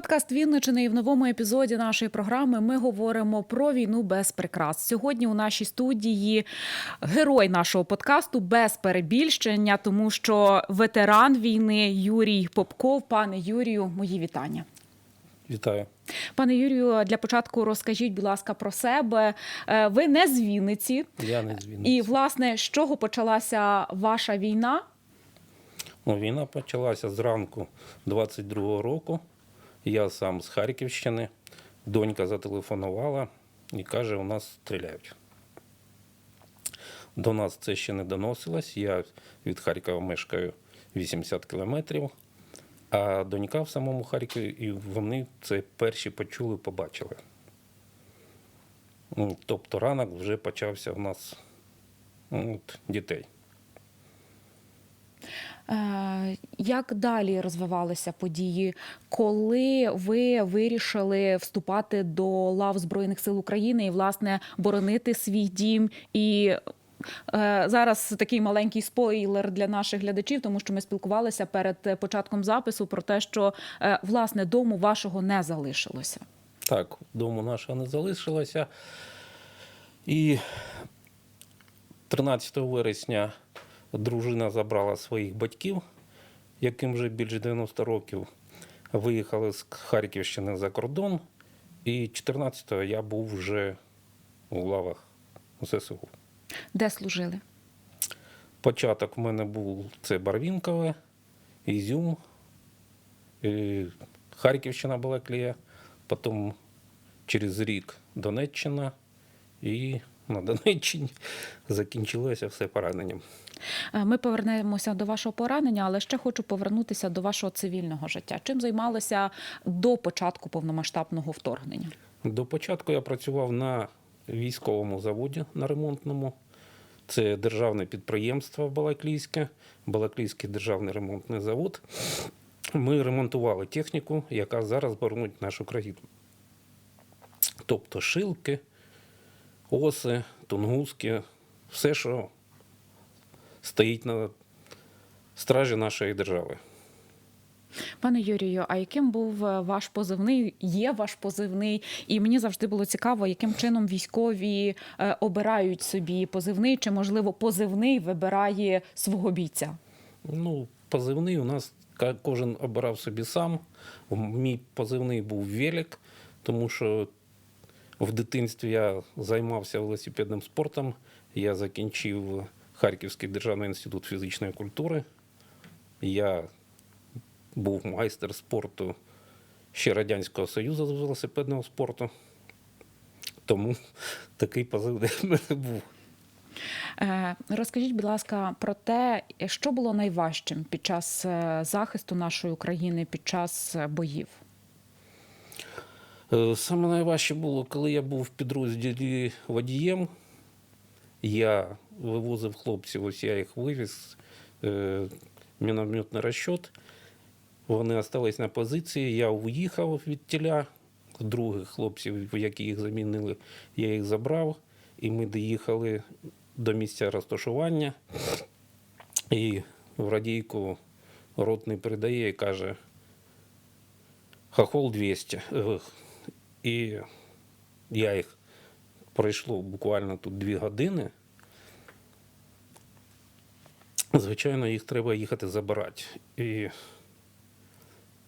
Подкаст Вінничини і в новому епізоді нашої програми ми говоримо про війну без прикрас. Сьогодні у нашій студії герой нашого подкасту без перебільшення, тому що ветеран війни Юрій Попков. Пане Юрію, мої вітання. Вітаю. Пане Юрію, для початку розкажіть, будь ласка, про себе. Е, Ви не з Вінниці, Я не з Вінниці. і власне з чого почалася ваша війна? Ну, війна почалася зранку 22-го року. Я сам з Харківщини. Донька зателефонувала і каже, у нас стріляють. До нас це ще не доносилось. Я від Харкова мешкаю 80 кілометрів, а донька в самому Харкові, і вони це перші почули, побачили. Ну, Тобто ранок вже почався в нас ну, от, дітей. Е, Як далі розвивалися події, коли ви вирішили вступати до лав Збройних сил України і власне боронити свій дім? І е, зараз такий маленький спойлер для наших глядачів, тому що ми спілкувалися перед початком запису про те, що е, власне дому вашого не залишилося. Так, дому нашого не залишилося. І 13 вересня дружина забрала своїх батьків, яким вже більше 90 років. Виїхали з Харківщини за кордон. І 14-го я був вже у лавах ЗСУ. Де служили? Початок в мене був це Барвінкове, Ізюм, і Харківщина була клея, потім через рік Донеччина, і на Донеччині закінчилося все пораненням. Е, Ми повернемося до вашого поранення, але ще хочу повернутися до вашого цивільного життя. Чим займалися до початку повномасштабного вторгнення? До початку я працював на військовому заводі на ремонтному. Це державне підприємство Балаклійське, Балаклійський державний ремонтний завод. Ми ремонтували техніку, яка зараз боронить нашу країну. Тобто шилки, оси, тунгуски, все, що стоїть на стражі нашої держави. Пане Юрію, а яким був е, ваш позивний? Є ваш позивний? І мені завжди було цікаво, яким чином військові е, обирають собі позивний, чи можливо позивний вибирає свого бійця? Ну, позивний у нас кожен обирав собі сам. Мій позивний був Велик, тому що в дитинстві я займався велосипедним спортом. Я закінчив Харківський державний інститут фізичної культури. Я був майстер спорту ще Радянського Союзу з велосипедного спорту. Тому такий позивний в мене був. Е, Розкажіть, будь ласка, про те, що було найважчим під час е, захисту нашої України під час е, боїв. Е, Саме найважче було, коли я був в підрозділі водієм. Я вивозив хлопців, ось я їх вивіз, е, мінометний розчот. Вони залишились на позиції, я уїхав від тіля. Других хлопців, які їх замінили, я їх забрав. І ми доїхали до місця розташування. І в радійку ротний передає і каже: Хохол 200. І я їх пройшло буквально тут дві години. Звичайно, їх треба їхати забирати. І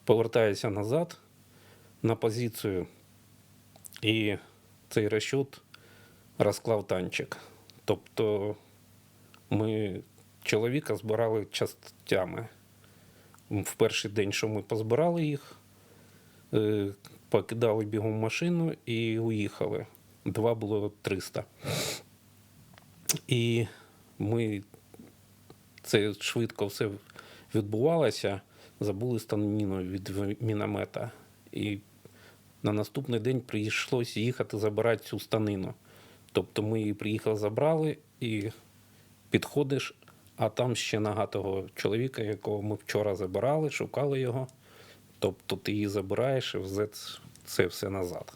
повертаюся назад на позицію, і цей розчот розклав танчик. Тобто ми чоловіка збирали частями. В перший день, що ми позбирали їх, покидали бігом машину і уїхали. Два було 300. І ми це швидко все відбувалося. Забули станіну від міномета. І на наступний день прийшлося їхати забирати цю станину. Тобто ми її приїхали, забрали і підходиш, а там ще нога того чоловіка, якого ми вчора забирали, шукали його. Тобто ти її забираєш і взе це все назад.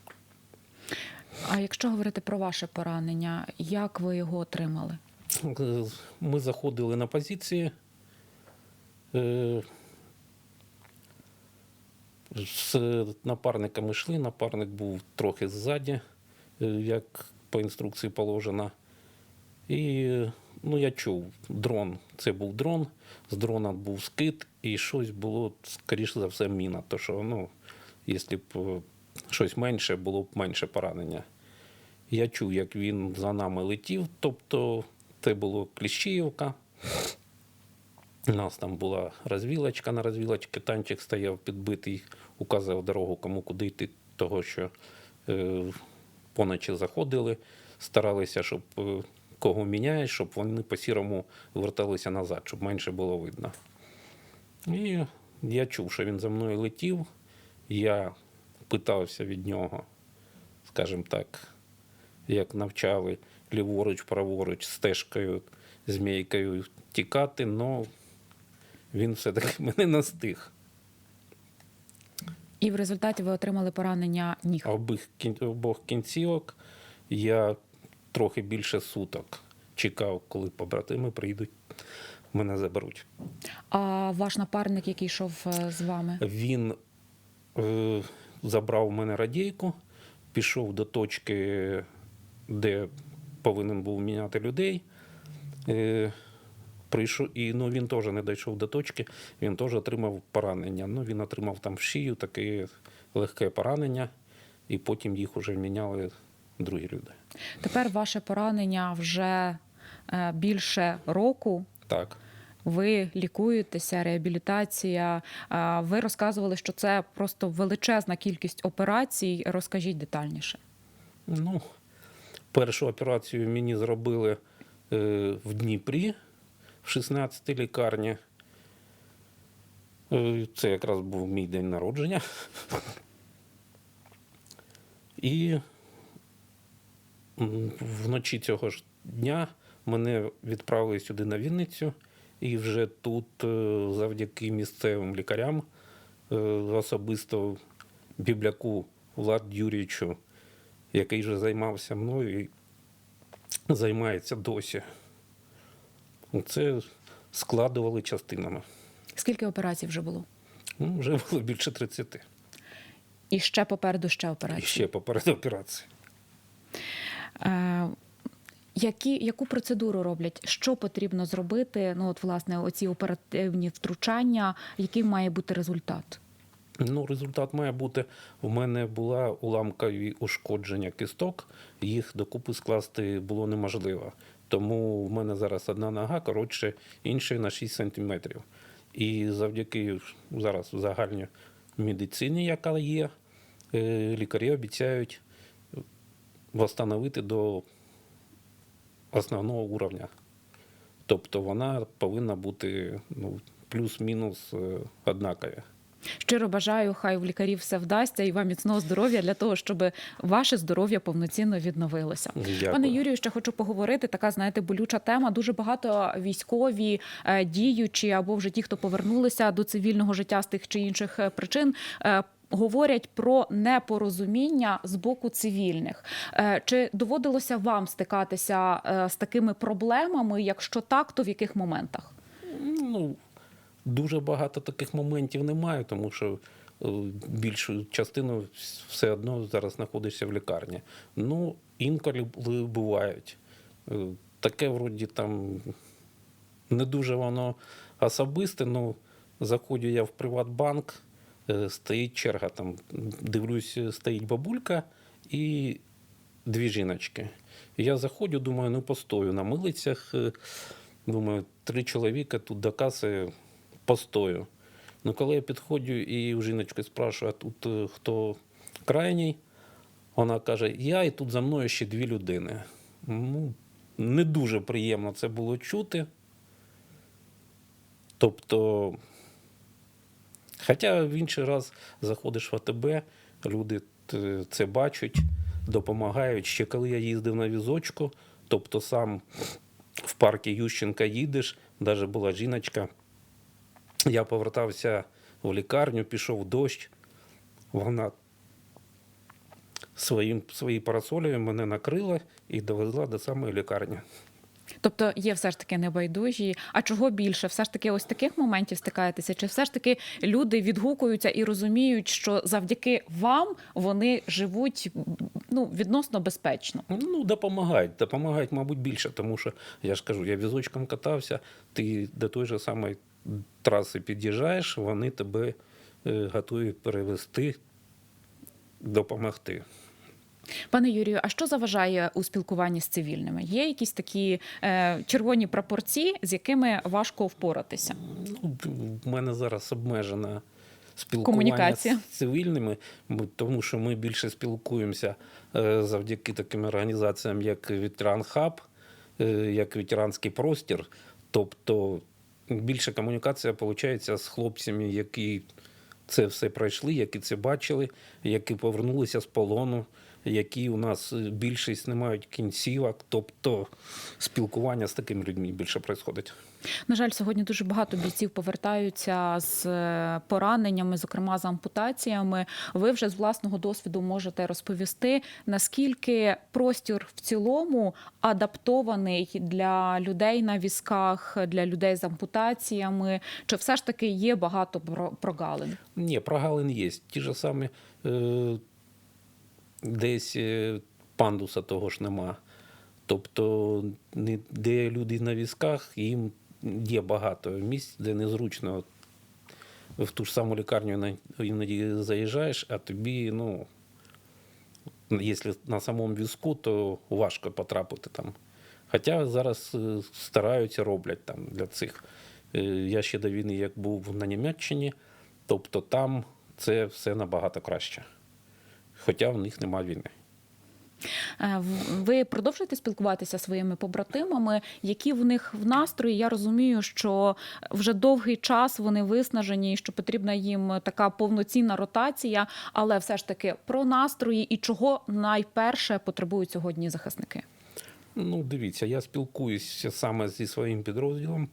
А якщо говорити про ваше поранення, як ви його отримали? Е, Ми заходили на позиції. Е, З напарниками йшли, напарник був трохи ззаді, е, як по інструкції положено. І ну, я чув, дрон, це був дрон, з дрона був скид, і щось було, скоріше за все, міна. То що, ну, якщо б е, щось менше, було б менше поранення. Я чув, як він за нами летів, тобто це було Кліщіївка. У нас там була розвілочка на розвілочці, танчик стояв підбитий, указував дорогу, кому куди йти, того що е, поночі заходили, старалися, щоб е, кого міняєш, щоб вони по сірому верталися назад, щоб менше було видно. І я чув, що він за мною летів. Я питався від нього, скажімо так, як навчали ліворуч, праворуч, стежкою, змійкою тікати, але він все-таки мене настиг. І в результаті ви отримали поранення ніг. Обох кінцівок я трохи більше суток чекав, коли побратими прийдуть, мене заберуть. А ваш напарник, який йшов е, з вами? Він е, забрав у мене радійку, пішов до точки, де повинен був міняти людей. Е, прийшов, і ну, він теж не дійшов до точки, він теж отримав поранення. Ну, він отримав там в шию таке легке поранення, і потім їх вже міняли другі люди. Тепер ваше поранення вже е, більше року. Так. Ви лікуєтеся, реабілітація. Ви розказували, що це просто величезна кількість операцій. Розкажіть детальніше. Ну, першу операцію мені зробили е, в Дніпрі, в 16-й лікарні. Е, це якраз був мій день народження. І вночі цього ж дня мене відправили сюди на Вінницю, і вже тут, е, завдяки місцевим лікарям, е, особисто бібляку Влад Юрійовичу, який вже займався мною і займається досі. Це складували частинами. Скільки операцій вже було? Ну, вже було більше 30. І ще попереду ще І операції. ще поперед операції. Е, які, яку процедуру роблять? Що потрібно зробити? Ну, от, власне, оці оперативні втручання, який має бути результат? Ну, результат має бути. У мене була уламкові ушкодження кісток, їх докупи скласти було неможливо. Тому в мене зараз одна нога коротше іншої на 6 сантиметрів. І завдяки зараз загальній медицині, яка є, е, лікарі обіцяють встановити до основного уровня. Тобто вона повинна бути ну, плюс-мінус е, однакові. Щиро бажаю, хай в лікарів все вдасться і вам міцного здоров'я для того, щоб ваше здоров'я повноцінно відновилося. Дякую. Пане Юрію, ще хочу поговорити. Така, знаєте, болюча тема. Дуже багато військові е, діючі або вже ті, хто повернулися до цивільного життя з тих чи інших е, причин. Говорять про непорозуміння з боку цивільних. Е, Чи доводилося вам стикатися е, з такими проблемами? Якщо так, то в яких моментах? Ну, дуже багато таких моментів немає, тому що е, більшу частину все одно зараз знаходишся в лікарні. Ну, інколи бувають. Таке вроді там не дуже воно особисте, ну заходжу я в Приватбанк, стоїть черга, там дивлюсь, стоїть бабулька і дві жіночки. Я заходжу, думаю, ну постою на милицях. е, Думаю, три чоловіка тут до каси постою. Ну, коли я підходжу і у жіночки спрашую, а тут е, хто крайній, вона каже, я і тут за мною ще дві людини. Ну, не дуже приємно це було чути. Тобто, хоча в інший раз заходиш в АТБ, люди це бачать, допомагають. Ще коли я їздив на візочку, тобто сам в парку Ющенка їдеш, навіть була жіночка. Я повертався в лікарню, пішов дощ. Вона своїм, своїй парасолею мене накрила і довезла до самої лікарні. Тобто є все ж таки небайдужі. А чого більше? Все ж таки, ось таких моментів стикаєтеся? Чи все ж таки люди відгукуються і розуміють, що завдяки вам вони живуть ну відносно безпечно? Ну, допомагають. Допомагають, мабуть, більше, тому що я ж кажу, я візочком катався, ти до тої ж самої траси під'їжджаєш, вони тебе е, готові перевести, допомогти. Пане Юрію, а що заважає у спілкуванні з цивільними? Є якісь такі е, червоні прапорці, з якими важко впоратися? Ну, в мене зараз обмежена спілкування Комунікація. з цивільними, тому що ми більше спілкуємося е, завдяки таким організаціям, як Ветеран Хаб, е, як ветеранський простір. Тобто більше комунікація виходить з хлопцями, які це все пройшли, які це бачили, які повернулися з полону. Які у нас е, більшість не мають кінцівок, тобто спілкування з такими людьми більше відбувається. На жаль, сьогодні дуже багато бійців повертаються з е, пораненнями, зокрема з ампутаціями. Ви вже з власного досвіду можете розповісти, наскільки простір в цілому адаптований для людей на візках, для людей з ампутаціями, чи все ж таки є багато про- прогалин? Ні, прогалин є. Ті ж самі е, десь е, пандуса того ж нема. Тобто, де люди на візках, їм є багато місць, де незручно. В ту ж саму лікарню іноді заїжджаєш, а тобі, ну, якщо на самому візку, то важко потрапити там. Хоча зараз е, стараються, роблять там для цих. Е, Я ще до війни, як був на Німеччині, тобто там це все набагато краще. Хоча в них немає війни. Е, Ви продовжуєте спілкуватися зі своїми побратимами, які в них в настрої? Я розумію, що вже довгий час вони виснажені, і що потрібна їм така повноцінна ротація, але все ж таки про настрої і чого найперше потребують сьогодні захисники. Ну, дивіться, я спілкуюся саме зі своїм підрозділом.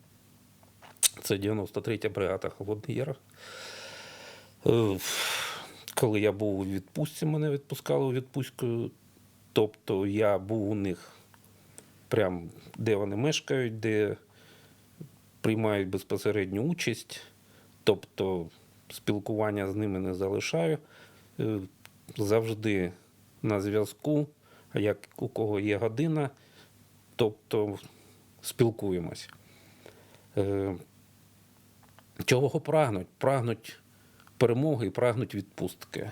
Це 93-я бригада Холодний Яр. Е, Коли я був у відпустці, мене відпускали у відпустку. Тобто я був у них прям де вони мешкають, де приймають безпосередню участь. Тобто спілкування з ними не залишаю. Е, Завжди на зв'язку, як у кого є година, тобто спілкуємось. Е, Чого прагнуть? Прагнуть перемоги і прагнуть відпустки.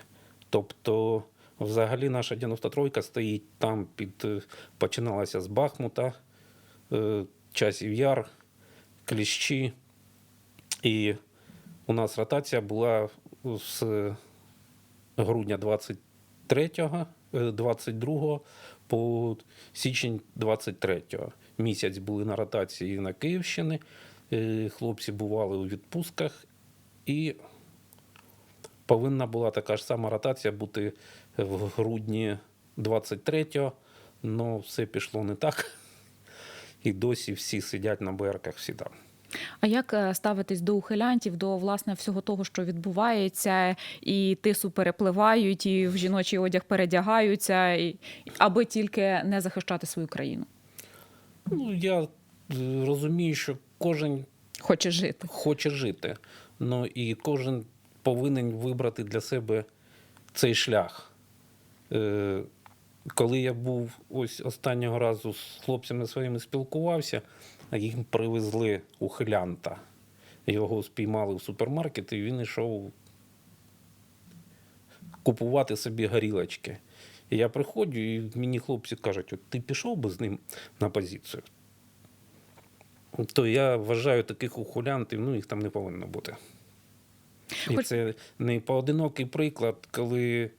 Тобто, взагалі, наша 93-ка стоїть там, під, е, починалася з Бахмута, е, часів яр, кліщі. І у нас ротація була з грудня 23-го, е, 22-го по січень 23-го. Місяць були на ротації на Київщині. Е, Хлопці бували у відпустках, і повинна була така ж сама ротація бути в грудні 23-го, але все пішло не так. І досі всі сидять на БРКах, всі там. А як е, ставитись до ухилянтів, до власне всього того, що відбувається, і тису перепливають, і в жіночий одяг передягаються, і, аби тільки не захищати свою країну? Ну, я е, розумію, що кожен Хоче жити. хоче жити. Ну і кожен повинен вибрати для себе цей шлях. Е, коли я був ось останнього разу з хлопцями своїми спілкувався, їм привезли ухилянта. Його спіймали в супермаркеті, і він йшов купувати собі горілочки. І я приходжу, і мені хлопці кажуть: ти пішов би з ним на позицію? То я вважаю таких ухилянтів, ну їх там не повинно бути. І Хоч- це не поодинокий приклад, коли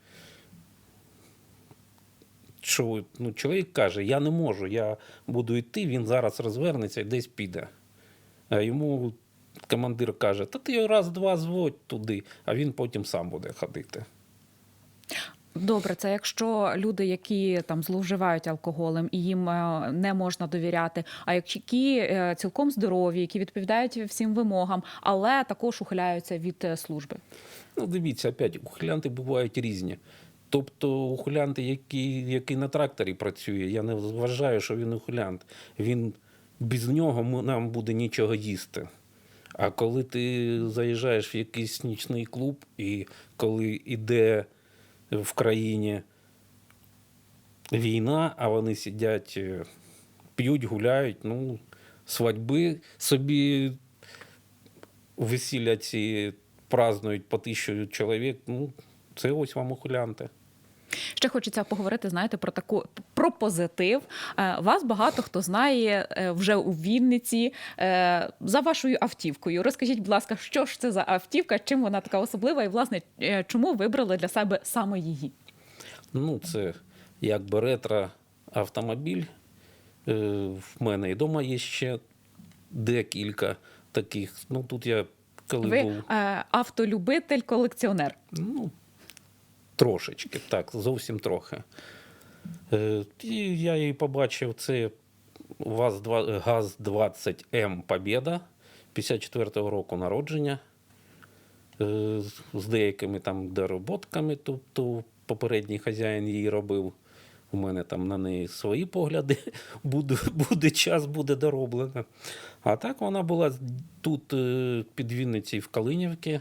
що, ну, чоловік каже, я не можу, я буду йти, він зараз розвернеться і десь піде. А йому командир каже, та ти його раз-два зводь туди, а він потім сам буде ходити. Добре, це якщо люди, які там зловживають алкоголем і їм е, не можна довіряти, а які е, цілком здорові, які відповідають всім вимогам, але також ухиляються від е, служби. Ну, дивіться, опять, ухилянти бувають різні. Тобто ухилянти, який, який на тракторі працює, я не вважаю, що він ухилянт. Він без нього нам буде нічого їсти. А коли ти заїжджаєш в якийсь нічний клуб, і коли йде в країні війна, а вони сидять, е, п'ють, гуляють, ну, свадьби собі весілля ці празднують по тисячу чоловік, ну, це ось вам ухилянти. Ще хочеться поговорити, знаєте, про таку про позитив. Е, Вас багато хто знає е, вже у Вінниці е, за вашою автівкою. Розкажіть, будь ласка, що ж це за автівка, чим вона така особлива, і власне чому вибрали для себе саме її? Ну, це якби ретро автомобіль. В мене і вдома є ще декілька таких. Ну, тут я коли Ви був. автолюбитель, колекціонер. Ну, трошечки, так, зовсім трохи. Е, І я її побачив, це ВАЗ-2 ГАЗ-20М Побєда 54-го року народження. Е, З деякими там дороботками, тобто попередній хазяїн її робив. У мене там на неї свої погляди. Буде, буде час, буде дороблена. А так вона була тут е, під Вінниці в Калинівці.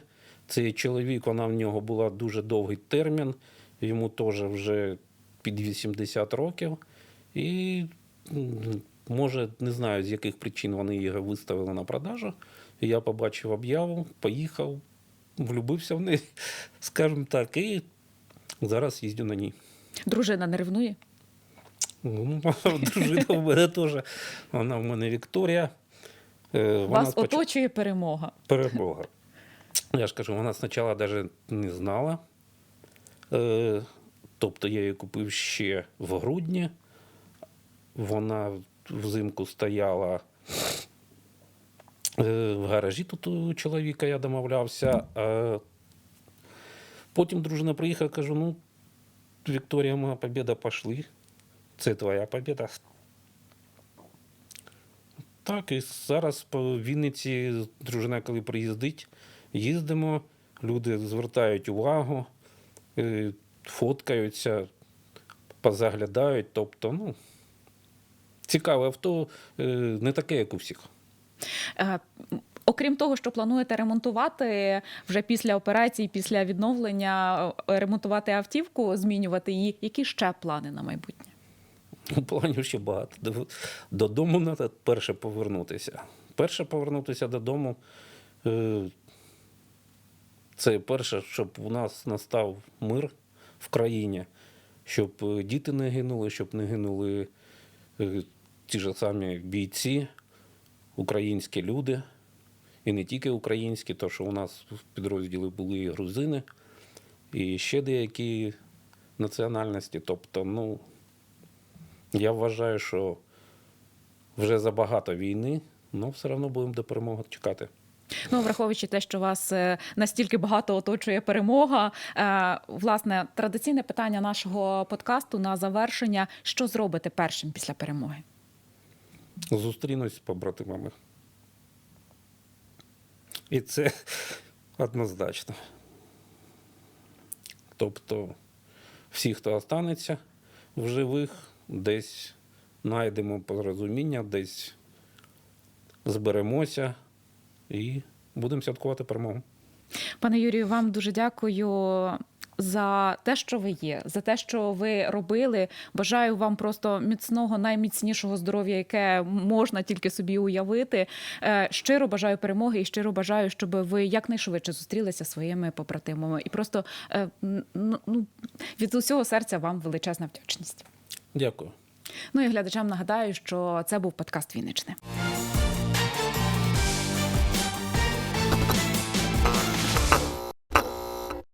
Цей чоловік, вона в нього була дуже довгий термін. Йому теж вже під 80 років. І може, не знаю, з яких причин вони її виставили на продажу. Я побачив об'яву, поїхав, влюбився в неї, скажімо так, і зараз їздю на ній. Дружина не ревнує? Ну, дружина в мене теж. Вона в мене Вікторія. Е, Вона Вас споч- оточує перемога. Перемога. Я ж кажу, вона спочатку навіть не знала. Е, тобто я її купив ще в грудні. Вона взимку стояла е, в гаражі тут у чоловіка, я домовлявся. Потім дружина приїхала, кажу: ну, Вікторія, моя побіда, пішли. Це твоя побіда. Так, і зараз по Вінниці дружина, коли приїздить, їздимо, люди звертають увагу, е, фоткаються, позаглядають. Тобто, ну, цікаве авто, е, не таке, як у всіх. Е, Окрім того, що плануєте ремонтувати вже після операції, після відновлення, ремонтувати автівку, змінювати її. Які ще плани на майбутнє? Ну, Планів ще багато. Додому треба перше повернутися. Перше повернутися додому. Це перше, щоб у нас настав мир в країні, щоб е, діти не гинули, щоб не гинули е, ті ж самі бійці, українські люди. І не тільки українські, то що у нас в підрозділі були і грузини, і ще деякі національності. Тобто, ну, я вважаю, що вже забагато війни, але все одно будемо до перемоги чекати. Ну, враховуючи те, що вас е, настільки багато оточує перемога. е, Власне, традиційне питання нашого подкасту на завершення: що зробите першим після перемоги? Зустрінусь з побратимами. І це однозначно. Тобто, всі, хто останеться в живих, десь знайдемо порозуміння, десь зберемося і будемо святкувати перемогу. Пане Юрію, вам дуже дякую за те, що ви є, за те, що ви робили. Бажаю вам просто міцного, найміцнішого здоров'я, яке можна тільки собі уявити. Е, Щиро бажаю перемоги і щиро бажаю, щоб ви якнайшвидше зустрілися зі своїми побратимами. І просто е, ну, від усього серця вам величезна вдячність. Дякую. Ну і глядачам нагадаю, що це був подкаст Вінничне.